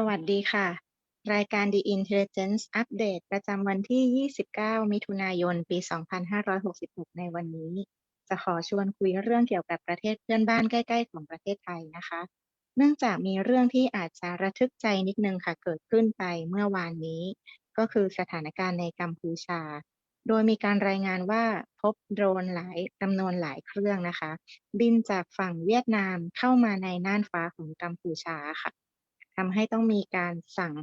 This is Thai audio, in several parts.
สวัสดีค่ะ รายการ The Intelligence Update ประจำวันที่ 29 มิถุนายน ปี 2566 ในวันนี้ จะขอชวนคุยเรื่องเกี่ยวกับประเทศเพื่อนบ้านใกล้ ๆ ของประเทศไทยนะคะ เนื่องจากมีเรื่องที่อาจจะระทึกใจนิดนึงค่ะ เกิดขึ้นไปเมื่อวานนี้ ก็คือสถานการณ์ในกัมพูชา โดยมีการรายงานว่าพบโดรนหลายจำนวนหลายเครื่องนะคะ บินจากฝั่งเวียดนามเข้ามาในน่านฟ้าของกัมพูชาค่ะ ทำให้ต้องมีการสั่ง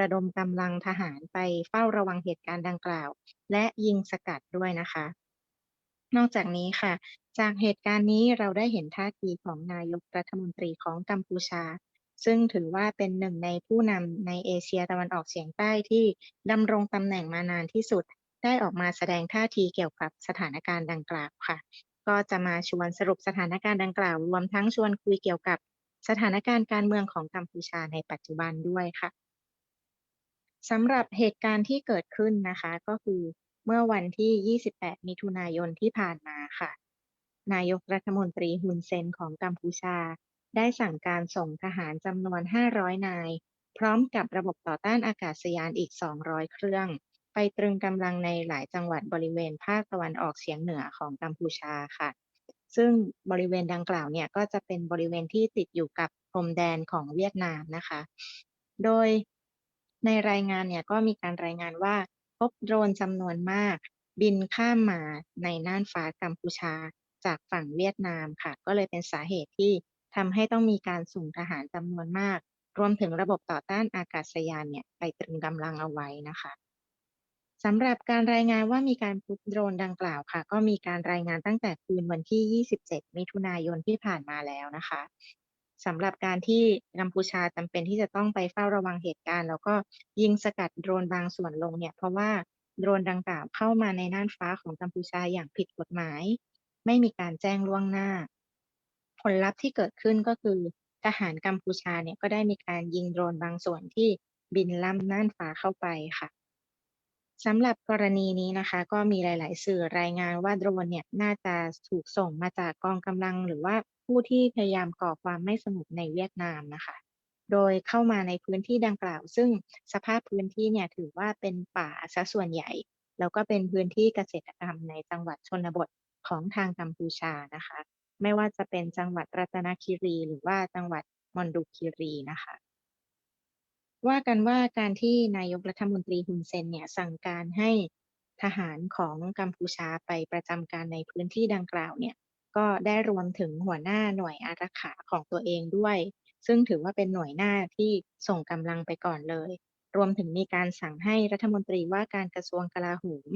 ระดมกำลังทหารไปเฝ้าระวังเหตุการณ์ดังกล่าว และยิงสกัดด้วยนะคะ นอกจากนี้ค่ะ จากเหตุการณ์นี้เราได้เห็นท่าทีของนายกรัฐมนตรีของกัมพูชา ซึ่งถือว่าเป็นหนึ่งในผู้นำในเอเชียตะวันออกเฉียงใต้ที่ดำรงตำแหน่งมานานที่สุด ได้ออกมาแสดงท่าทีเกี่ยวกับสถานการณ์ดังกล่าวค่ะ ก็จะมาชวนสรุปสถานการณ์ดังกล่าว รวมทั้งชวนคุยเกี่ยวกับ สถานการณ์การเมืองของกัมพูชาในปัจจุบันด้วยค่ะสำหรับเหตุการณ์ที่เกิดขึ้นนะคะก็คือเมื่อวันที่ 28 มิถุนายนที่ผ่านมาค่ะ นายกรัฐมนตรีฮุนเซนของกัมพูชา ได้สั่งการส่งทหารจำนวน 500 นาย พร้อมกับระบบต่อต้านอากาศยานอีก 200 เครื่อง ไปตรึงกำลังในหลายจังหวัดบริเวณภาคตะวันออกเฉียงเหนือของกัมพูชาค่ะ ซึ่งบริเวณดังกล่าวเนี่ยก็จะเป็นบริเวณที่ติดอยู่กับพรมแดนของเวียดนามนะคะ โดยในรายงานเนี่ยก็มีการรายงานว่าพบโดรนจำนวนมาก บินข้ามมาในน่านฟ้ากัมพูชาจากฝั่งเวียดนามค่ะ ก็เลยเป็นสาเหตุที่ทำให้ต้องมีการส่งทหารจำนวนมาก รวมถึงระบบต่อต้านอากาศยานเนี่ยไปตรึงกำลังเอาไว้นะคะ สำหรับการรายงานว่ามีการพบโดรนดังกล่าวค่ะ ก็มีการรายงานตั้งแต่คืนวันที่ 27 มิถุนายนที่ผ่านมาแล้วนะคะสำหรับการที่กัมพูชาจำเป็นที่จะต้องไปเฝ้าระวังเหตุการณ์ แล้วก็ยิงสกัดโดรนบางส่วนลงเนี่ย เพราะว่าโดรนดังกล่าวเข้ามาในน่านฟ้าของกัมพูชาอย่างผิดกฎหมาย ไม่มีการแจ้งล่วงหน้า ผลลัพธ์ที่เกิดขึ้นก็คือ ทหารกัมพูชาเนี่ยก็ได้มีการยิงโดรนบางส่วนที่บินล้ำน่านฟ้าเข้าไปค่ะ สำหรับกรณีนี้นะคะ ก็มีหลาย ๆ สื่อรายงานว่าโดรนเนี่ยน่าจะถูกส่งมาจากกองกำลัง หรือว่าผู้ที่พยายามก่อความไม่สงบในเวียดนามนะคะ โดยเข้ามาในพื้นที่ดังกล่าว ซึ่งสภาพพื้นที่เนี่ยถือว่าเป็นป่าซะส่วนใหญ่ แล้วก็เป็นพื้นที่เกษตรกรรมในจังหวัดชนบทของทางกัมพูชานะคะ ไม่ว่าจะเป็นจังหวัดรัตนคีรี หรือว่าจังหวัดมอนดูคีรีนะคะ ว่ากันว่าการที่นายกรัฐมนตรีฮุนเซนเนี่ยสั่งการให้ทหารของกัมพูชาไปประจำการในพื้นที่ดังกล่าวเนี่ยก็ได้รวมถึงหัวหน้าหน่วยอารักขาของตัวเองด้วย ซึ่งถือว่าเป็นหน่วยหน้าที่ส่งกำลังไปก่อนเลย รวมถึงมีการสั่งให้รัฐมนตรีว่าการกระทรวงกลาโหม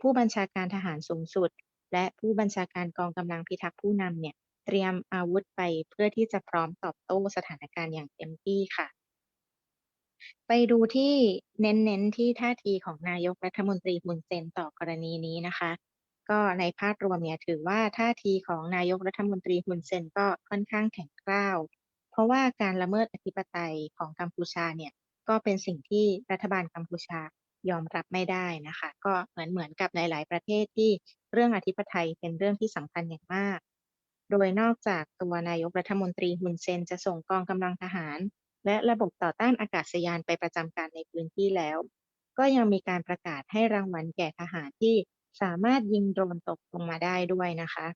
ผู้บัญชาการทหารสูงสุด และผู้บัญชาการกองกำลังพิทักษ์ผู้นำเนี่ยเตรียมอาวุธไปเพื่อที่จะพร้อมตอบโต้สถานการณ์อย่างเต็มที่ค่ะ ไปดูที่เน้น ๆ ที่ท่าทีของนายกรัฐมนตรีฮุนเซนต่อกรณีนี้นะคะ ก็ในภาพรวมเนี่ยถือว่าท่าทีของนายกรัฐมนตรีฮุนเซนก็ค่อนข้างแข็งกร้าว เพราะว่าการละเมิดอธิปไตยของกัมพูชาเนี่ยก็เป็นสิ่งที่รัฐบาลกัมพูชายอมรับไม่ได้นะคะ ก็เหมือนเหมือนกับหลาย ๆ ประเทศที่เรื่องอธิปไตยเป็นเรื่องที่สำคัญอย่างมาก โดยนอกจากตัวนายกรัฐมนตรีฮุนเซนจะส่งกองกำลังทหาร และระบบต่อต้านอากาศยานไปประจำการในพื้นที่แล้ว ก็ยังมีการประกาศให้รางวัลแก่ทหารที่สามารถยิงโดรนตกลงมาได้ด้วยนะคะ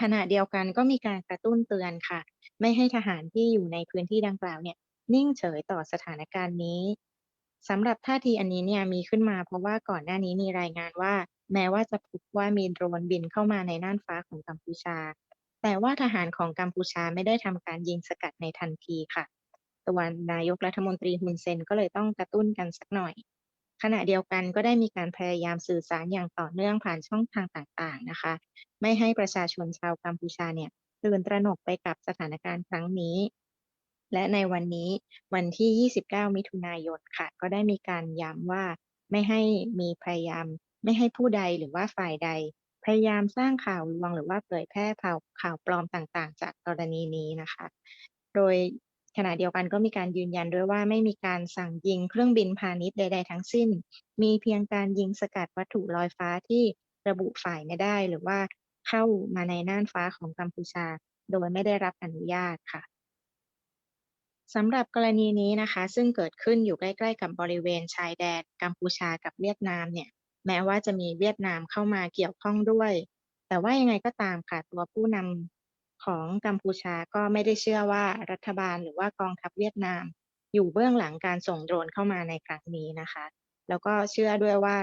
ขณะเดียวกันก็มีการกระตุ้นเตือนค่ะ ไม่ให้ทหารที่อยู่ในพื้นที่ดังกล่าวเนี่ยนิ่งเฉยต่อสถานการณ์นี้สำหรับท่าทีอันนี้เนี่ยมีขึ้นมาเพราะว่าก่อนหน้านี้มีรายงานว่า แม้ว่าจะพบว่ามีโดรนบินเข้ามาในน่านฟ้าของกัมพูชา แต่ว่าทหารของกัมพูชาไม่ได้ทำการยิงสกัดในทันทีค่ะ ตัวนายกรัฐมนตรีฮุนเซนก็เลยต้องกระตุ้นกันสักหน่อย ขณะเดียวกันก็ได้มีการพยายามสื่อสารอย่างต่อเนื่องผ่านช่องทางต่างๆนะคะ ไม่ให้ประชาชนชาวกัมพูชาเนี่ยตื่นตระหนกไปกับสถานการณ์ครั้งนี้ และในวันนี้วันที่ 29 มิถุนายนค่ะ ก็ได้มีการย้ำว่าไม่ให้มีพยายาม ไม่ให้ผู้ใดหรือว่าฝ่ายใด พยายามสร้างข่าวลวงหรือว่าเผยแพร่ข่าวข่าวปลอมต่างๆ จากกรณีนี้นะคะ โดย ขณะเดียวกันก็มีการยืนยันด้วยว่าไม่มีการสั่งยิงเครื่องบินพาณิชย์ใด ๆ ทั้งสิ้น มีเพียงการยิงสกัดวัตถุลอยฟ้าที่ระบุฝ่ายไม่ได้ หรือว่าเข้ามาในน่านฟ้าของกัมพูชา โดยไม่ได้รับอนุญาตค่ะสำหรับกรณีนี้นะคะ ซึ่งเกิดขึ้นอยู่ใกล้ ๆ กับบริเวณชายแดนกัมพูชากับเวียดนามเนี่ยแม้ว่าจะมีเวียดนามเข้ามาเกี่ยวข้องด้วย แต่ว่ายังไงก็ตามค่ะตัวผู้นำ ของกัมพูชาก็ไม่ได้เชื่อว่ารัฐบาลหรือว่ากองทัพเวียดนาม อยู่เบื้องหลังการส่งโดรนเข้ามาในครั้งนี้นะคะ แล้วก็เชื่อด้วยว่า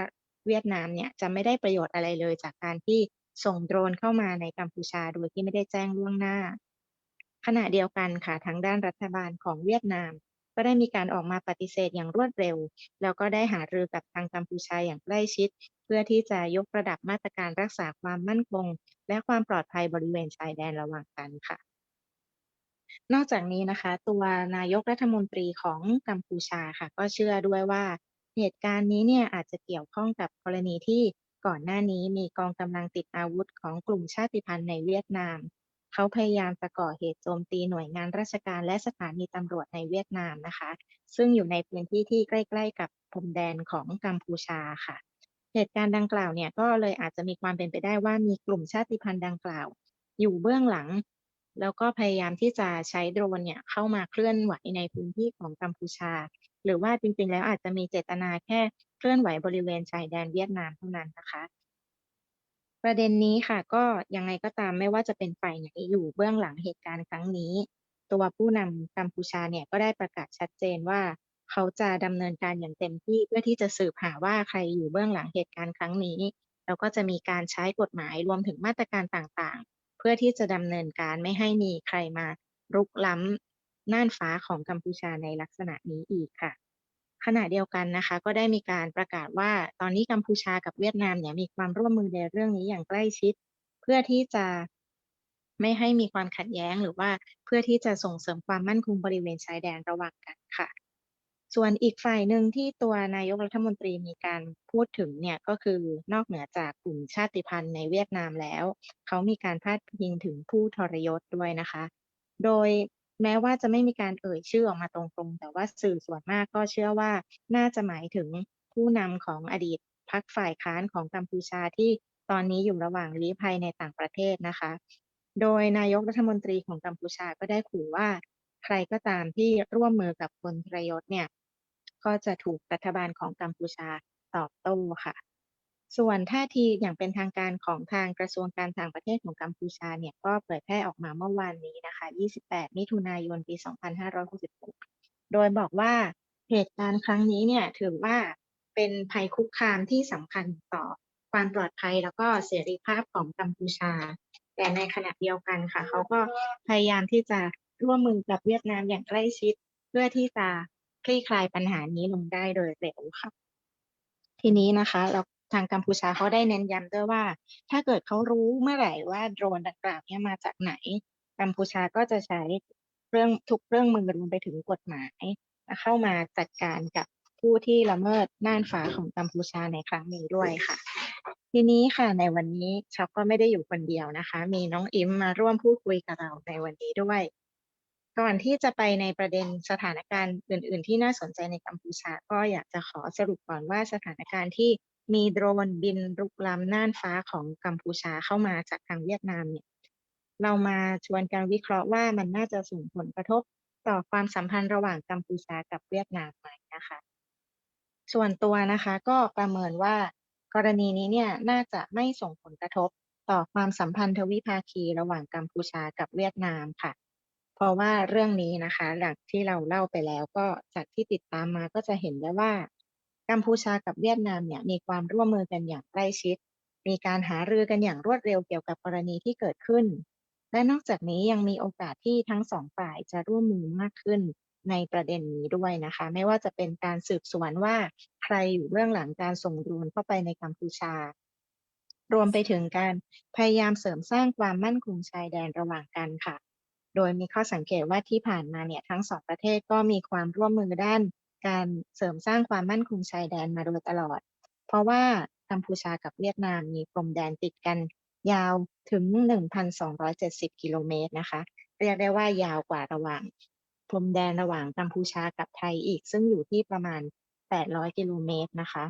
เวียดนามเนี่ยจะไม่ได้ประโยชน์อะไรเลยจากการที่ส่งโดรนเข้ามาในกัมพูชาโดยที่ไม่ได้แจ้งล่วงหน้า ขณะเดียวกันค่ะทางด้านรัฐบาลของเวียดนาม ก็ได้มีการออกมาปฏิเสธอย่างรวดเร็ว แล้วก็ได้หารือกับทางกัมพูชาอย่างใกล้ชิด เพื่อที่จะยกระดับมาตรการรักษาความมั่นคง และความปลอดภัยบริเวณชายแดนระหว่างกันค่ะ นอกจากนี้นะคะ ตัวนายกรัฐมนตรีของกัมพูชาค่ะ ก็เชื่อด้วยว่าเหตุการณ์นี้เนี่ยอาจจะเกี่ยวข้องกับกรณีที่ก่อนหน้านี้มีกองกำลังติดอาวุธของกลุ่มชาติพันธุ์ในเวียดนาม เขาพยายามจะก่อเหตุโจมตีหน่วยงานราชการและสถานีตำรวจในเวียดนามนะคะ ซึ่งอยู่ในพื้นที่ที่ใกล้ๆ กับพรมแดนของกัมพูชาค่ะ เหตุการณ์ดังกล่าวเนี่ยก็เลยอาจจะมีความเป็นไปได้ว่ามีกลุ่มชาติพันธุ์ดังกล่าว อยู่เบื้องหลัง แล้วก็พยายามที่จะใช้โดรนเนี่ยเข้ามาเคลื่อนไหวในพื้นที่ของกัมพูชา หรือว่าจริงๆ แล้วอาจจะมีเจตนาแค่เคลื่อนไหวบริเวณชายแดนเวียดนามเท่านั้นนะคะ ประเด็นนี้ค่ะ ก็ยังไงก็ตามไม่ว่าจะเป็นฝ่ายไหนอยู่เบื้องหลังเหตุการณ์ครั้งนี้ ตัวผู้นำกัมพูชาเนี่ยก็ได้ประกาศชัดเจนว่า เขาจะดำเนินการอย่างเต็มที่เพื่อที่จะสืบหาว่าใครอยู่เบื้องหลังเหตุการณ์ครั้งนี้ แล้วก็จะมีการใช้กฎหมายรวมถึงมาตรการต่างๆ เพื่อที่จะดำเนินการไม่ให้มีใครมารุกล้ำน่านฟ้าของกัมพูชาในลักษณะนี้อีกค่ะ ขณะเดียวกันนะคะ ก็ได้มีการประกาศว่าตอนนี้กัมพูชากับเวียดนามเนี่ยมีความร่วมมือในเรื่องนี้อย่างใกล้ชิด เพื่อที่จะไม่ให้มีความขัดแย้งหรือว่าเพื่อที่จะส่งเสริมความมั่นคงบริเวณชายแดนระหว่างกันค่ะ ส่วนอีกฝ่ายหนึ่งที่ตัวนายกรัฐมนตรีมีการพูดถึงเนี่ยก็คือนอกเหนือจากกลุ่มชาติพันธุ์ในเวียดนามแล้ว เขามีการพาดพิงถึงผู้ทรยศด้วยนะคะ โดย แม้ว่าจะไม่มีการเอ่ยชื่อออกมาตรงๆ แต่ว่าสื่อส่วนมากก็เชื่อว่าน่าจะหมายถึงผู้นำของอดีตพรรคฝ่ายค้านของกัมพูชาที่ตอนนี้อยู่ระหว่างลี้ภัยในต่างประเทศนะคะ โดยนายกรัฐมนตรีของกัมพูชาก็ได้ขู่ว่า ใครก็ตามที่ร่วมมือกับคนทรยศเนี่ย ก็จะถูกรัฐบาลของกัมพูชาตอบโต้ค่ะ ส่วนท่าทีอย่างเป็นทางการของทางกระทรวงการต่างประเทศของกัมพูชาเนี่ยก็เผยแพร่ออกมาเมื่อวานนี้นะคะ 28 มิถุนายน ปี 2566 โดยบอกว่าเหตุการณ์ครั้งนี้เนี่ยถือว่าเป็นภัยคุกคามที่สำคัญต่อความปลอดภัยแล้วก็เสรีภาพของกัมพูชา แต่ในขณะเดียวกันค่ะ เขาก็พยายามที่จะร่วมมือกับเวียดนามอย่างใกล้ชิด เพื่อที่จะคลี่คลายปัญหานี้ลงได้โดยเร็วค่ะ ทีนี้นะคะ เรา ทางกัมพูชาเขาได้เน้นย้ำด้วยว่า ถ้าเกิดเขารู้เมื่อไหร่ว่าโดรนดังกล่าวเนี่ยมาจากไหน กัมพูชาก็จะใช้เรื่องทุกเรื่องมือรวมไปถึงกฎหมาย เข้ามาจัดการกับผู้ที่ละเมิดน่านฟ้าของกัมพูชาในครั้งนี้ด้วยค่ะ ทีนี้ค่ะในวันนี้ช็อกก็ไม่ได้อยู่คนเดียวนะคะ มีน้องอิมมาร่วมพูดคุยกับเราในวันนี้ด้วยก่อนที่จะไปในประเด็นสถานการณ์อื่น ๆ ที่น่าสนใจในกัมพูชา ก็อยากจะขอสรุปก่อนว่าสถานการณ์ที่ มีโดรนบินรุกล้ำน่านฟ้าของกัมพูชาเข้ามาจากทางเวียดนามเนี่ยเรามาชวนการวิเคราะห์ว่ามันน่าจะส่งผลกระทบต่อความสัมพันธ์ระหว่างกัมพูชากับเวียดนามไหมนะคะ ส่วนตัวนะคะก็ประเมินว่ากรณีนี้เนี่ยน่าจะไม่ส่งผลกระทบต่อความสัมพันธ์ทวิภาคีระหว่างกัมพูชากับเวียดนามค่ะ เพราะว่าเรื่องนี้นะคะ หลังที่เราเล่าไปแล้วก็จากที่ติดตามมาก็จะเห็นได้ว่า กัมพูชากับเวียดนามเนี่ยมีความร่วมมือกันอย่างใกล้ชิด มีการหารือกันอย่างรวดเร็วเกี่ยวกับกรณีที่เกิดขึ้น และนอกจากนี้ยังมีโอกาสที่ทั้งสองฝ่ายจะร่วมมือมากขึ้นในประเด็นนี้ด้วยนะคะ ไม่ว่าจะเป็นการสืบสวนว่าใครอยู่เบื้องหลังการส่งโดรนเข้าไปในกัมพูชา รวมไปถึงการพยายามเสริมสร้างความมั่นคงชายแดนระหว่างกันค่ะ โดยมีข้อสังเกตว่าที่ผ่านมาเนี่ยทั้งสองประเทศก็มีความร่วมมือด้าน การเสริมสร้างความมั่นคงชายแดนมาโดยตลอด เพราะว่ากัมพูชากับเวียดนามมีพรมแดนติดกันยาวถึง 1,270 กิโลเมตรนะคะ เรียกได้ว่ายาวกว่าระหว่าง พรมแดนระหว่างกัมพูชากับไทยอีก ซึ่งอยู่ที่ประมาณ 800 กิโลเมตรนะคะ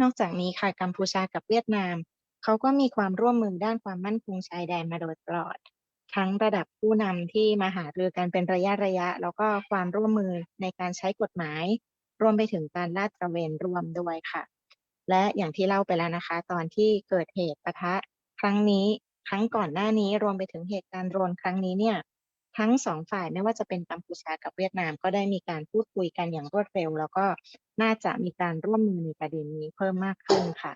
นอกจากนี้ค่ะกัมพูชากับเวียดนาม เขาก็มีความร่วมมือด้านความมั่นคงชายแดนมาโดยตลอด ทั้งระดับผู้นำที่มาหารือกันเป็นระยะๆแล้วก็ความร่วมมือในการใช้กฎหมาย รวมไปถึงการลาดตระเวนร่วมด้วยค่ะ และอย่างที่เล่าไปแล้วนะคะ ตอนที่เกิดเหตุปะทะ ครั้งนี้ครั้งก่อนหน้านี้รวมไปถึงเหตุการณ์โดรนครั้งนี้เนี่ยทั้ง2ฝ่ายไม่ว่าจะเป็นกัมพูชากับเวียดนามก็ได้มีการพูดคุยกันอย่างรวดเร็ว แล้วก็น่าจะมีการร่วมมือในประเด็นนี้เพิ่มมากขึ้นค่ะ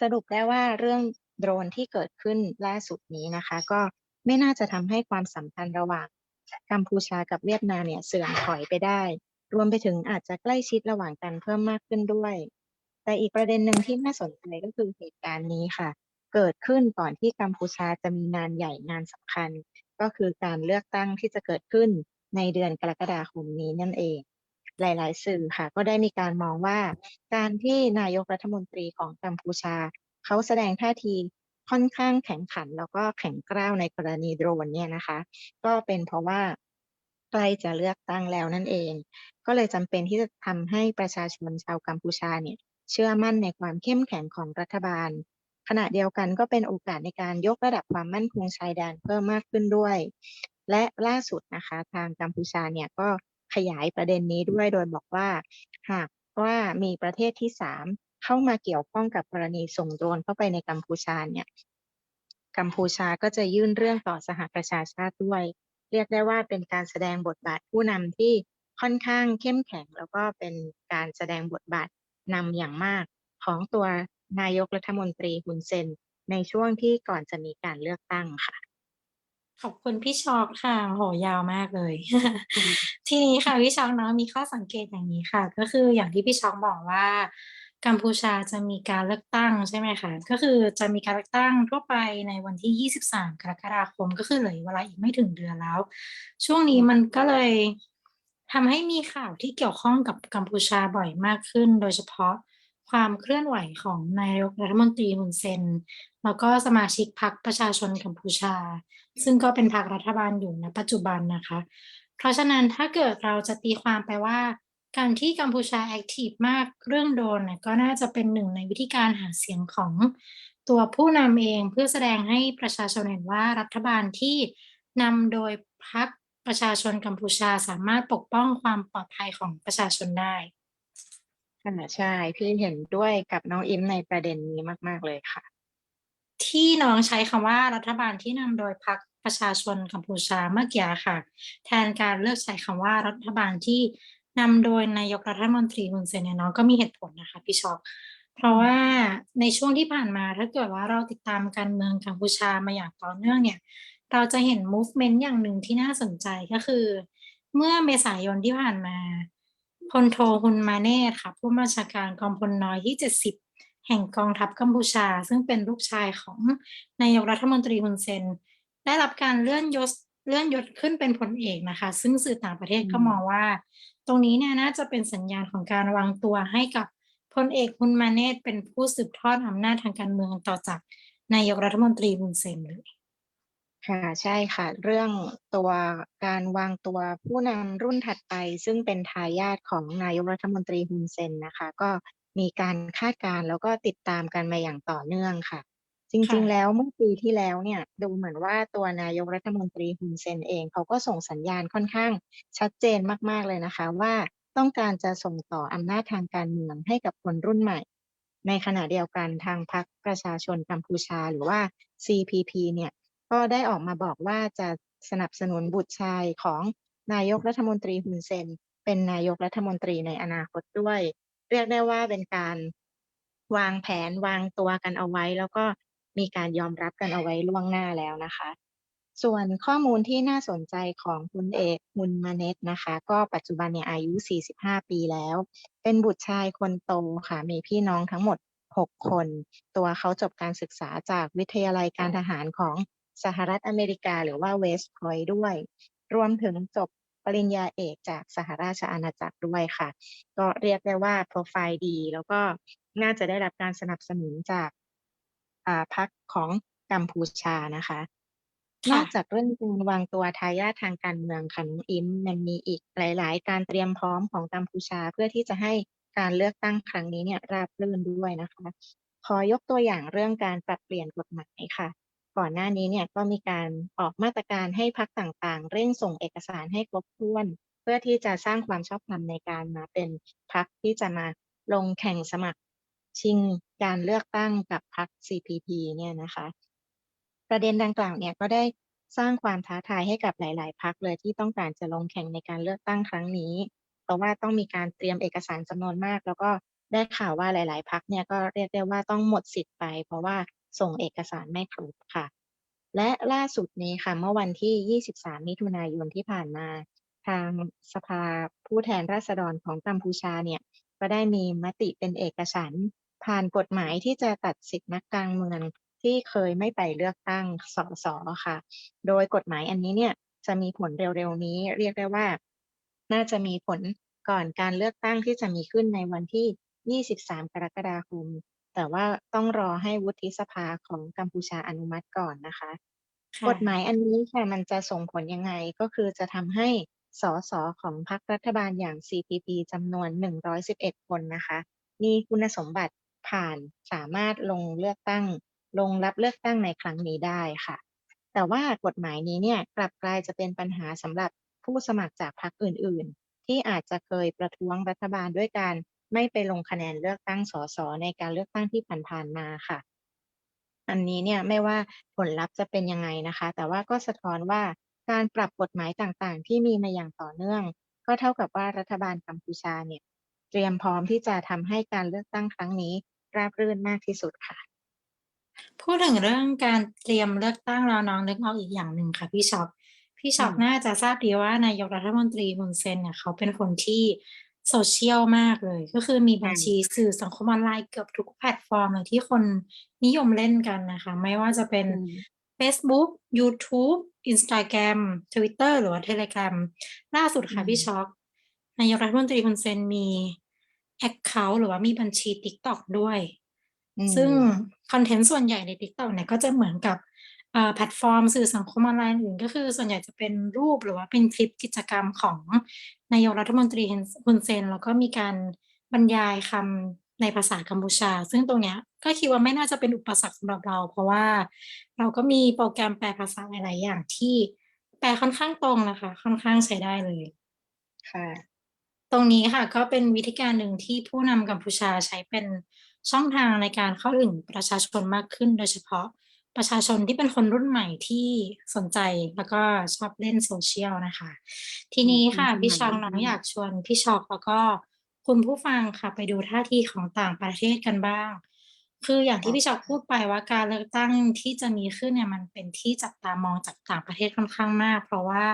สรุปได้ว่าเรื่องโดรนที่เกิดขึ้นล่าสุดนี้นะคะ ก็ ไม่น่าจะทำให้ความสัมพันธ์ระหว่างกัมพูชากับเวียดนามเนี่ยเสื่อมถอยไปได้ รวมไปถึงอาจจะใกล้ชิดระหว่างกันเพิ่มมากขึ้นด้วย แต่อีกประเด็นหนึ่งที่น่าสนใจก็คือเหตุการณ์นี้ค่ะ เกิดขึ้นก่อนที่กัมพูชาจะมีงานใหญ่งานสำคัญ ก็คือการเลือกตั้งที่จะเกิดขึ้นในเดือนกรกฎาคมนี้นั่นเอง หลาย ๆ สื่อค่ะ ก็ได้มีการมองว่า การที่นายกรัฐมนตรีของกัมพูชา เขาแสดงท่าที ค่อนข้างแข็งขัน แล้วก็แข็งกร้าวในกรณีโดรนเนี่ยนะคะ ก็เป็นเพราะว่าใกล้จะเลือกตั้งแล้วนั่นเอง ก็เลยจำเป็นที่จะทำให้ประชาชนชาวกัมพูชาเนี่ยเชื่อมั่นในความเข้มแข็งของรัฐบาล ขณะเดียวกันก็เป็นโอกาสในการยกระดับความมั่นคงชายแดนเพิ่มมากขึ้นด้วย และล่าสุดนะคะ ทางกัมพูชาเนี่ยก็ขยายประเด็นนี้ด้วยโดยบอกว่า หากว่ามีประเทศที่ 3 เข้ามาเกี่ยวข้องกับกรณีส่งโดรนเข้าไปในกัมพูชาเนี่ย กัมพูชาก็จะยื่นเรื่องต่อสหประชาชาติด้วย เรียกได้ว่าเป็นการแสดงบทบาทผู้นำที่ค่อนข้างเข้มแข็ง แล้วก็เป็นการแสดงบทบาทนำอย่างมากของตัวนายกรัฐมนตรีฮุนเซนในช่วงที่ก่อนจะมีการเลือกตั้งค่ะ ขอบคุณพี่ช็อกค่ะโอ้โฮยาวมากเลย ทีนี้ค่ะพี่ช็อกเนาะมีข้อสังเกตอย่างนี้ค่ะ ก็คืออย่างที่พี่ช็อกบอกว่า กัมพูชาจะมีการเลือกตั้งใช่ไหมคะ ก็คือจะมีการเลือกตั้งทั่วไปในวันที่ 23 กรกฎาคม ก็คือเหลือเวลาอีกไม่ถึงเดือนแล้ว ช่วงนี้มันก็เลยทำให้มีข่าวที่เกี่ยวข้องกับกัมพูชาบ่อยมากขึ้น โดยเฉพาะความเคลื่อนไหวของนายกรัฐมนตรีฮุนเซน แล้วก็สมาชิกพรรคประชาชนกัมพูชา ซึ่งก็เป็นพรรครัฐบาลอยู่ณปัจจุบันนะคะ เพราะฉะนั้นถ้าเกิดเราจะตีความไปว่า การที่กัมพูชาแอ็กทิฟมากเรื่องโดรนเนี่ยก็น่าจะเป็นหนึ่งในวิธีการหาเสียงของตัวผู้นำเองเพื่อแสดงให้ประชาชนเห็นว่ารัฐบาลที่นำโดยพรรคประชาชนกัมพูชาสามารถปกป้องความปลอดภัยของประชาชนได้ค่ะใช่ พี่เห็นด้วยกับน้องอิ๊มในประเด็นนี้มาก ๆ เลยค่ะ ที่น้องใช้คำว่ารัฐบาลที่นำโดยพรรคประชาชนกัมพูชาเมื่อกี้อะค่ะ แทนการเลือกใช้คำว่ารัฐบาลที่ นำโดยนายกรัฐมนตรีฮุนเซนเนี่ยน้องก็มีเหตุผลนะคะพี่ช็อกเพราะว่าในช่วงที่ผ่านมาถ้าเกิดว่าเราติดตามการเมืองกัมพูชามาอย่างต่อเนื่องเนี่ย เราจะเห็นมูฟเมนต์อย่างหนึ่งที่น่าสนใจก็คือ เมื่อเมษายนที่ผ่านมาพลโทฮุนมาเนตค่ะ ผู้บัญชาการกองพลน้อยที่ 70 แห่งกองทัพกัมพูชา ซึ่งเป็นลูกชายของนายกรัฐมนตรีฮุนเซน ได้รับการเลื่อนยศเลื่อนยศขึ้นเป็นพลเอกนะคะ ซึ่งสื่อต่างประเทศก็มองว่า ตรงนี้เนี่ยน่าจะเป็นสัญญาณของการวางตัวให้กับพลเอกฮุนมาเนตเป็นผู้สืบทอดอำนาจทางการเมืองต่อจากนายกรัฐมนตรีฮุนเซนเลยค่ะใช่ค่ะ เรื่องตัวการวางตัวผู้นำรุ่นถัดไป ซึ่งเป็นทายาทของนายกรัฐมนตรีฮุนเซนนะคะ ก็มีการคาดการณ์แล้วก็ติดตามกันมาอย่างต่อเนื่องค่ะ จค่ริง ๆ แล้วเมื่อปีที่แล้วเนี่ย ดูเหมือนว่าตัวนายกรัฐมนตรีฮุนเซนเอง เขาก็ส่งสัญญาณค่อนข้างชัดเจนมาก ๆ เลยนะคะว่า ต้องการจะส่งต่ออำนาจทางการเมืองให้กับคนรุ่นใหม่ ในขณะเดียวกันทางพรรคประชาชนกัมพูชา หรือว่า CPP เนี่ย ก็ได้ออกมาบอกว่า จะสนับสนุนบุตรชายของนายกรัฐมนตรีฮุนเซน เป็นนายกรัฐมนตรีในอนาคตด้วย เรียกได้ว่า เป็นการวางแผน วางตัวกันเอาไว้ แล้วก็ มีการยอมรับกันเอาไว้ล่วงหน้าแล้วนะคะ ส่วนข้อมูลที่น่าสนใจของพลเอกฮุนมาเนตนะคะ ก็ปัจจุบันเนี่ยอายุ 45 ปีแล้ว เป็นบุตรชายคนโตค่ะ มีพี่น้องทั้งหมด 6 คน ตัวเขาจบการศึกษาจากวิทยาลัยการทหารของสหรัฐอเมริกาหรือว่า West Point ด้วย รวมถึงจบปริญญาเอกจากสหราชอาณาจักรด้วยค่ะ ก็เรียกได้ว่าโพรไฟล์ดี แล้วก็น่าจะได้รับการสนับสนุนจาก อ่า พรรคของกัมพูชานะคะคนอะกจากเรื่องการวางตัวทายาททางการเมืองค่ะ น้องอิ๊ม มันมีอีกหลาย ๆ การเตรียมพร้อมของกัมพูชา เพื่อที่จะให้การเลือกตั้งครั้งนี้เนี่ยราบรื่นด้วยนะคะ ขอยกตัวอย่างเรื่องการปรับเปลี่ยนกฎหมายค่ะ ก่อนหน้านี้เนี่ยก็มีการออกมาตรการให้พรรคต่าง ๆ เร่งส่งเอกสารให้ครบถ้วน เพื่อที่จะสร้างความชอบธรรมในการมาเป็นพรรคที่จะมาลงแข่งสมัคร ชิงการเลือกตั้งกับพรรค CPP เนี่ยนะคะ ประเด็นดังกล่าวเนี่ยก็ได้สร้างความท้าทายให้กับหลาย ๆ พรรคเลยที่ต้องการจะลงแข่งในการเลือกตั้งครั้งนี้ เพราะว่าต้องมีการเตรียมเอกสารจำนวนมาก แล้วก็ได้ข่าวว่าหลาย ๆ พรรคเนี่ยก็เรียกได้ว่าต้องหมดสิทธิ์ไป เพราะว่าส่งเอกสารไม่ครบค่ะ และล่าสุดนี้ค่ะเมื่อวันที่ 23 มิถุนายนที่ผ่านมา ทางสภาผู้แทนราษฎรของกัมพูชาเนี่ยก็ได้มีมติเป็นเอกฉันท ผ่านกฎหมายที่จะตัดสิทธินักการเมืองที่เคยไม่ไปเลือกตั้งสสค่ะ โดยกฎหมายอันนี้เนี่ยจะมีผลเร็วๆนี้ เรียกได้ว่า น่าจะมีผลก่อนการเลือกตั้งที่จะมีขึ้นในวันที่ 23 กรกฎาคม แต่ว่าต้องรอให้วุฒิสภาของกัมพูชาอนุมัติก่อนนะคะค่ะกฎหมายอันนี้ค่ะมันจะส่งผลยังไงก็คือจะทำให้สสของพรรครัฐบาลอย่าง CPP จำนวน 111 คนนะคะ มีคุณสมบัติ ผ่านสามารถลงเลือกตั้ง ลงรับเลือกตั้งในครั้งนี้ได้ค่ะ แต่ว่ากฎหมายนี้เนี่ยกลับกลายจะเป็นปัญหาสำหรับผู้สมัครจากพรรคอื่น ๆ ที่อาจจะเคยประท้วงรัฐบาลด้วยการไม่ไปลงคะแนนเลือกตั้งสสในการเลือกตั้งที่ผ่านๆมาค่ะ อันนี้เนี่ยไม่ว่าผลลัพธ์จะเป็นยังไงนะคะ แต่ว่าก็สะท้อนว่าการปรับกฎหมายต่างๆ ที่มีมาอย่างต่อเนื่อง ก็เท่ากับว่ารัฐบาลกัมพูชาเนี่ยเตรียมพร้อมที่จะทำให้การเลือกตั้งครั้งนี้ ราบรื่นมากที่สุดค่ะ พูดถึงเรื่องการเตรียมเลือกตั้งแล้วน้องนึกออกอีกอย่างหนึ่งค่ะพี่ช็อปพี่ช็อปอืมน่าจะทราบดีว่านายกรัฐมนตรีฮุนเซนเนี่ยเขาเป็นคนที่โซเชียลมากเลย ก็คือมีบัญชีสื่อสังคมออนไลน์เกือบทุกแพลตฟอร์มเลยที่คนนิยมเล่นกันนะคะ ไม่ว่าจะเป็นอืม Facebook YouTube Instagram Twitter หรือว่า Telegram ล่าสุดค่ะอืมพี่ช็อปนายกรัฐมนตรีฮุนเซนมี แอคเคาท์หรือว่ามีบัญชี TikTok ด้วยอืมซึ่งคอนเทนต์ส่วนใหญ่ใน TikTok เนี่ยก็จะเหมือนกับเอ่อแพลตฟอร์มสื่อสังคมออนไลน์อื่นก็คือส่วนใหญ่จะเป็นรูปหรือว่าเป็นคลิปกิจกรรมของนายกรัฐมนตรีฮุนเซน แล้วก็มีการบรรยายคำในภาษากัมพูชา ซึ่งตรงเนี้ยก็คิดว่าไม่น่าจะเป็นอุปสรรคสำหรับเรา เพราะว่าเราก็มีโปรแกรมแปลภาษาหลาย ๆ อย่างที่แปลค่อนข้างตรงนะคะ ค่อนข้างใช้ได้เลย ค่ะ ตรงนี้ค่ะก็เป็นวิธีการหนึ่งที่ผู้นำกัมพูชาใช้เป็นช่องทางในการเข้าถึงประชาชนมากขึ้น โดยเฉพาะประชาชนที่เป็นคนรุ่นใหม่ที่สนใจแล้วก็ชอบเล่นโซเชียลนะคะ ทีนี้ค่ะอืมพี่ชองอืมน้องอยากชวนพี่ชอกแล้วก็คุณผู้ฟังค่ะไปดูท่าทีของต่างประเทศกันบ้าง คืออย่างที่พี่ชอกพูดไปว่าการเลือกตั้งที่จะมีขึ้นเนี่ยมันเป็นที่จับตามองจากต่างประเทศค่อนข้างมาก เพราะว่า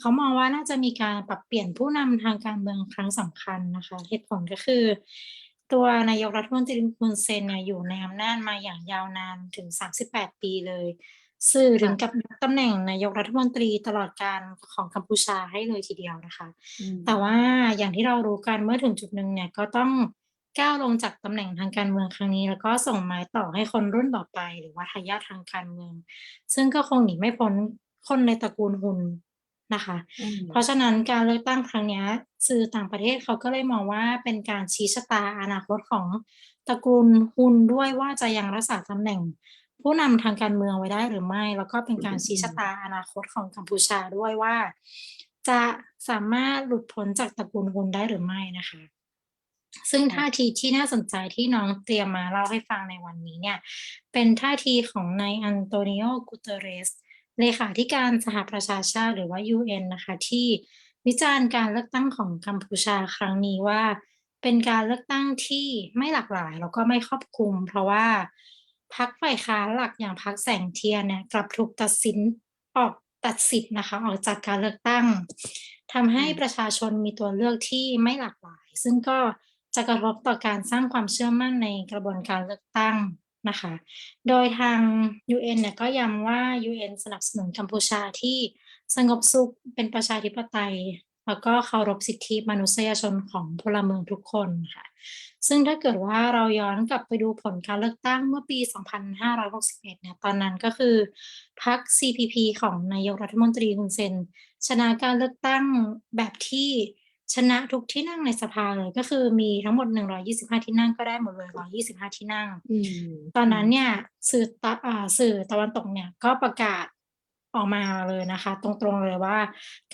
เขามองว่าน่าจะมีการปรับเปลี่ยนผู้นำทางการเมืองครั้งสำคัญนะคะ เหตุผลก็คือ ตัวนายกรัฐมนตรีฮุนเซนเนี่ยอยู่ในอำนาจมาอย่างยาวนานถึง 38 ปีเลย สื่อถึงกับยกตำแหน่งนายกรัฐมนตรีตลอดการของกัมพูชาให้เลยทีเดียวนะคะอืมแต่ว่าอย่างที่เรารู้กันเมื่อถึงจุดหนึ่งเนี่ยก็ต้องก้าวลงจากตำแหน่งทางการเมืองครั้งนี้ แล้วก็ส่งไม้ต่อให้คนรุ่นต่อไป หรือว่าทายาททางการเมือง ซึ่งก็คงหนีไม่พ้นคนในตระกูลฮุน นะคะ อืมเพราะฉะนั้นการเลือกตั้งครั้งเนี้ยสื่อต่างประเทศเขาก็เลยมองว่าเป็นการชี้ชะตาอนาคตของตระกูลฮุนด้วยว่าจะยังรักษาตำแหน่ง ผู้นำทางการเมืองไว้ได้หรือไม่ แล้วก็เป็นการชี้ชะตาอนาคตของกัมพูชาด้วยว่า จะสามารถหลุดพ้นจากตระกูลฮุนได้หรือไม่นะคะ ซึ่งท่าทีที่น่าสนใจที่น้องเตรียมมาเล่าให้ฟังในวันนี้เนี่ย เป็นท่าทีของนายอันโตนิโอ กูเตเรส เลขาธิการสหประชาชาติหรือว่า UN นะคะ ที่วิจารณ์การเลือกตั้งของกัมพูชาครั้งนี้ว่า เป็นการเลือกตั้งที่ไม่หลากหลายแล้วก็ไม่ครอบคลุม เพราะว่าพรรคฝ่ายค้านหลักอย่างพรรคแสงเทียนเนี่ยกลับถูกตัดสินออกตัดสิทธิ์นะคะออกจากการเลือกตั้งทำให้อืมประชาชนมีตัวเลือกที่ไม่หลากหลาย ซึ่งก็จะกระทบต่อการสร้างความเชื่อมั่นในกระบวนการเลือกตั้ง นะคะ โดยทาง UN เนี่ยก็ย้ำว่า UN สนับสนุนกัมพูชาที่สงบสุขเป็นประชาธิปไตย แล้วก็เคารพสิทธิมนุษยชนของพลเมืองทุกคนค่ะ ซึ่งถ้าเกิดว่าเราย้อนกลับไปดูผลการเลือกตั้งเมื่อปี 2561 เนี่ยตอนนั้นก็คือพรรค CPP ของนายกรัฐมนตรีฮุนเซนชนะการเลือกตั้งแบบที่ ชนะทุกที่นั่งในสภาเลยก็คือมีทั้งหมด 125 ที่นั่งก็ได้หมดเลย 125 ที่นั่งอืมตอนนั้นเนี่ยสื่อตะอ่าสื่อตะวันตกเนี่ยก็ประกาศออกมาเลยนะคะ ตรงๆเลยว่า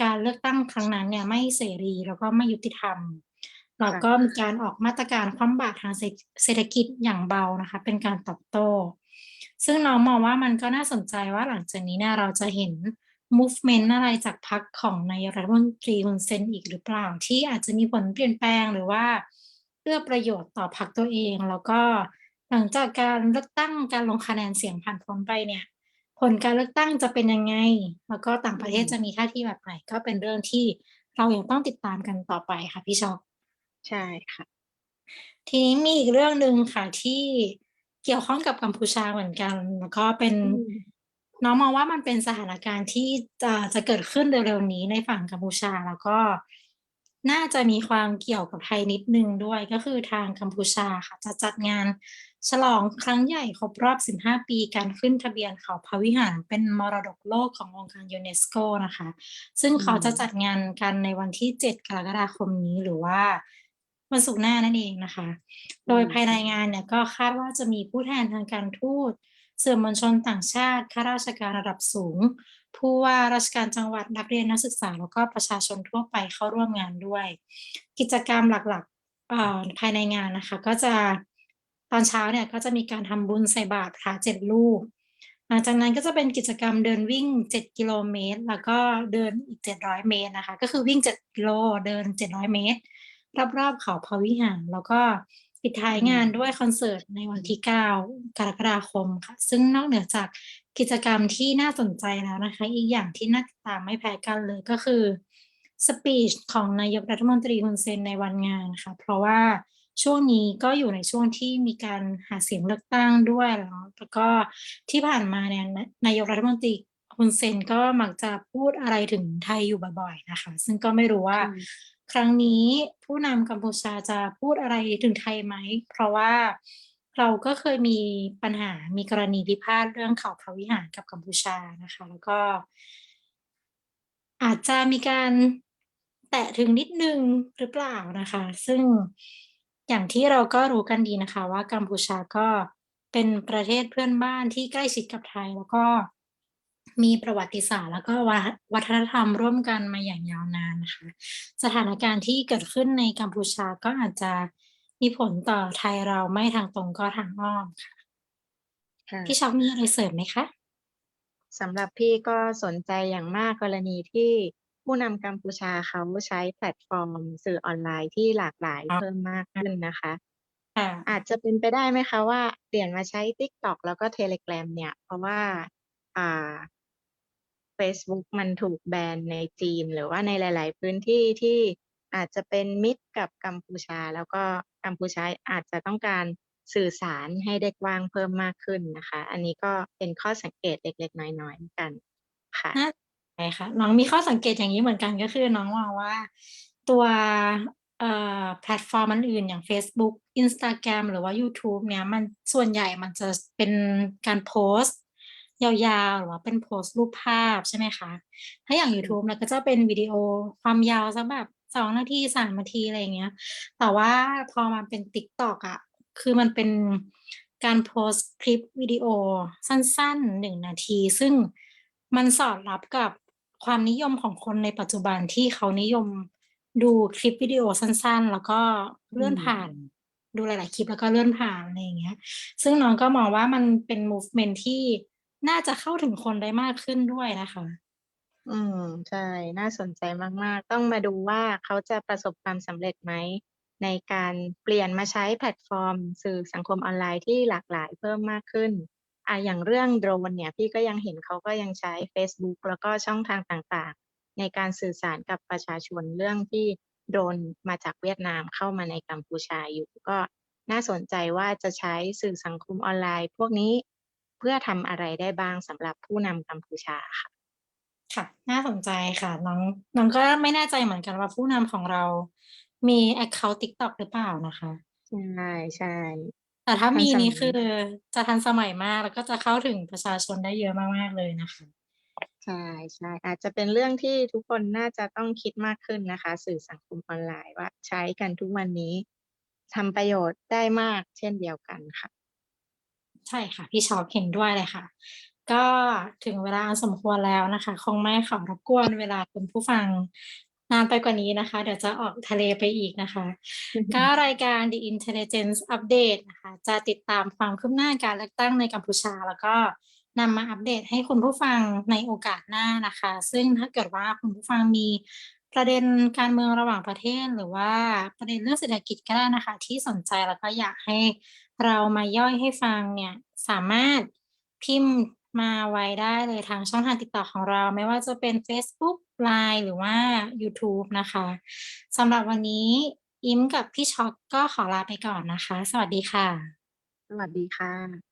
การเลือกตั้งครั้งนั้นเนี่ยไม่เสรีแล้วก็ไม่ยุติธรรมแล้วก็มีการออกมาตรการคว่ำบาตรทางเศรษฐเศรษฐกิจอย่างเบานะคะ เป็นการตอบโต้ ซึ่งน้องมองว่ามันก็น่าสนใจว่าหลังจากนี้เนี่ยเราจะเห็น movement อะไรจากพรรคของนายกรัฐมนตรีฮุนเซนอีกหรือเปล่า ที่อาจจะมีผลเปลี่ยนแปลงหรือว่าเอื้อประโยชน์ต่อพรรคตัวเอง แล้วก็หลังจากการเลือกตั้งการลงคะแนนเสียงผ่านพ้นไปเนี่ย ผลการเลือกตั้งจะเป็นยังไง แล้วก็ต่างประเทศอืมจะมีท่าทีแบบไหนก็เป็นเรื่องที่เรายังต้องติดตามกันต่อไปค่ะพี่ช็อปใช่ค่ะ ทีนี้มีอีกเรื่องหนึ่งค่ะที่เกี่ยวข้องกับกัมพูชาเหมือนกัน แล้วก็เป็นอืม น้องมองว่ามันเป็นสถานการณ์ที่จะจะเกิดขึ้นเร็วๆนี้ในฝั่งกัมพูชาแล้วก็น่าจะมีความเกี่ยวกับไทยนิดนึงด้วยก็คือทางกัมพูชาค่ะ จะจัดงานฉลองครั้งใหญ่ครบรอบ 15 ปีการขึ้นทะเบียนเขาพระวิหารเป็นมรดกโลกขององค์การยูเนสโกนะคะ ซึ่งเขาจะจัดงานกันในวันที่ 7 กรกฎาคมนี้หรือว่าวันศุกร์หน้านั่นเองนะคะ โดยภายในงานเนี่ยก็คาดว่าจะมีผู้แทนทางการทูต สื่อมวลชนต่างชาติข้าราชการระดับสูง ผู้ว่าราชการจังหวัดนักเรียนนักศึกษา แล้วก็ประชาชนทั่วไปเข้าร่วมงานด้วย กิจกรรมหลักๆภายในงานนะคะ ก็จะตอนเช้าเนี่ยก็จะมีการทำบุญใส่บาตรพระเจ็ดรูปหลังจากนั้นก็จะเป็นกิจกรรมเดินวิ่ง 7 กิโลเมตร แล้วก็เดินอีก 700 เมตรนะคะ ก็คือวิ่ง 7 กิโลเดิน 700 เมตร รอบๆเขาพระวิหาร แล้วก็ ปิดท้ายอืงานมด้วยคอนเสิร์ตในวันที่ 9 กรกฎาคมค่ะ ซึ่งนอกเหนือจากกิจกรรมที่น่าสนใจแล้วนะคะ อีกอย่างที่น่าติดตามไม่แพ้กันเลยก็คือสปีชของนายกรัฐมนตรีฮุนเซนในวันงานค่ะ เพราะว่าช่วงนี้ก็อยู่ในช่วงที่มีการหาเสียงเลือกตั้งด้วยแล้วแล้วก็ที่ผ่านมาเนี่ยนะนายกรัฐมนตรีฮุนเซนก็มักจะพูดอะไรถึงไทยอยู่บ่อยๆนะคะ ซึ่งก็ไม่รู้ว่า ครั้งนี้ผู้นำกัมพูชาจะพูดอะไรถึงไทยไหม เพราะว่าเราก็เคยมีปัญหา มีกรณีพิพาทเรื่องเขาพระวิหารกับกัมพูชานะคะ แล้วก็ อาจจะมีการแตะถึงนิดนึงหรือเปล่านะคะ ซึ่งอย่างที่เราก็รู้กันดีนะคะ ว่ากัมพูชาก็เป็นประเทศเพื่อนบ้านที่ใกล้ชิดกับไทย แล้วก็ มีประวัติศาสตร์ แล้วก็วัฒวัฒนธรรมร่วมกันมาอย่างยาวนานนะคะ สถานการณ์ที่เกิดขึ้นในกัมพูชาก็อาจจะมีผลต่อไทยเราไม่ทางตรงก็ทางอ้อมค่ะค่ะพี่ช็อปมีอะไรเสริมไหมคะ สำหรับพี่ก็สนใจอย่างมากกรณีที่ผู้นำกัมพูชาเขาใช้แพลตฟอร์ม สื่อออนไลน์ที่หลากหลายอ๋อเพิ่มมากขึ้นนะคะ ค่ะอาจจะเป็นไปได้ไหมคะว่าเปลี่ยนมาใช้ TikTok แล้วก็ Telegram เนี่ย เพราะว่า อ่า Facebook มันถูกแบนในจีน หรือว่าในหลาย ๆ พื้นที่ที่อาจจะเป็นมิตรกับกัมพูชา แล้วก็กัมพูชาอาจจะต้องการสื่อสารให้ได้กว้างเพิ่มมากขึ้นนะคะ อันนี้ก็เป็นข้อสังเกตเล็ก ๆ น้อยๆกันค่ะน่ค่ะน้องมีข้อสังเกตอย่างนี้เหมือนกันก็คือน้องมองว่าตัวแพลตฟอร์มอันอื่นอย่างเฟซบุ๊ก Instagram หรือว่ายูทูบเนี่ยมันส่วนใหญ่มันจะเป็นการโพสต์ ยาวๆ หรือว่าเป็นโพสต์รูปภาพใช่ไหมคะ ถ้าอย่างอืยูมทูบเนี่ยก็จะเป็นวิดีโอความยาวสักแบบ2นาที3นาทีอะไรอย่างเงี้ย แต่ว่าพอมันเป็น TikTok อะคือมันเป็นการโพสต์คลิปวิดีโอสั้นๆ1นาที ซึ่งมันสอดรับกับความนิยมของคนในปัจจุบันที่เขานิยมดูคลิปวิดีโอสั้นๆ แล้วก็อืเลื่อนมผ่านดูหลาย ๆ คลิปแล้วก็เลื่อนผ่านอะไรอย่างเงี้ย ซึ่งน้องก็มองว่ามันเป็น movement ที่ น่าจะเข้าถึงคนได้มากขึ้นด้วยนะคะ อืม ใช่ น่าสนใจมาก ๆ ต้องมาดูว่าเขาจะประสบความสำเร็จไหม ในการเปลี่ยนมาใช้แพลตฟอร์ม สื่อสังคมออนไลน์ที่หลากหลายเพิ่มมากขึ้น อ่าอย่างเรื่องโดรนเนี่ย พี่ก็ยังเห็นเขาก็ยังใช้เฟซบุ๊กแล้วก็ช่องทางต่างๆ ในการสื่อสารกับประชาชนเรื่องที่โดรนมาจากเวียดนามเข้ามาในกัมพูชาอยู่ก็น่าสนใจว่าจะใช้สื่อสังคมออนไลน์ พวกนี้ เพื่อทำอะไรได้บ้างสำหรับผู้นำกัมพูชาค่ะ ค่ะ น่าสนใจค่ะ น้องน้องก็ไม่แน่ใจเหมือนกันว่าผู้นำของเรามีแอ็กเคานต์ TikTok หรือเปล่านะคะ ใช่ๆแต่ถ้าทันมีสนี่มัคืยอจะทันสมัยมากแล้วก็จะเข้าถึงประชาชนได้เยอะมากๆเลยนะคะ ใช่ๆอาจจะเป็นเรื่องที่ทุกคนน่าจะต้องคิดมากขึ้นนะคะ สื่อสังคมออนไลน์ว่าใช้กันทุกวันนี้ทำประโยชน์ได้มากเช่นเดียวกันค่ะ ใช่ค่ะ พี่ช็อคเห็นด้วยเลยค่ะ ก็ถึงเวลาอันสมควรแล้วนะคะ คงไม่ขอรบกวนเวลาคุณผู้ฟังนานไปกว่านี้นะคะ เดี๋ยวจะออกทะเลไปอีกนะคะ ก็รายการ The Intelligence Update นะคะ จะติดตามความคืบหน้าการเลือกตั้งในกัมพูชา แล้วก็นำมาอัปเดตให้คุณผู้ฟังในโอกาสหน้านะคะ ซึ่งถ้าเกิดว่าคุณผู้ฟังมีประเด็นการเมืองระหว่างประเทศ หรือว่าประเด็นเรื่องเศรษฐกิจก็ได้นะคะ ที่สนใจแล้วก็อยากให้ เรามาย่อยให้ฟังเนี่ยสามารถพิมพ์มาไว้ได้เลยทางช่องทางติดต่อของเรา ไม่ว่าจะเป็นเฟซบุ๊ก LINE หรือว่ายูทูบนะคะสำหรับวันนี้อิมกับพี่ช็อกก็ขอลาไปก่อนนะคะ สวัสดีค่ะ สวัสดีค่ะ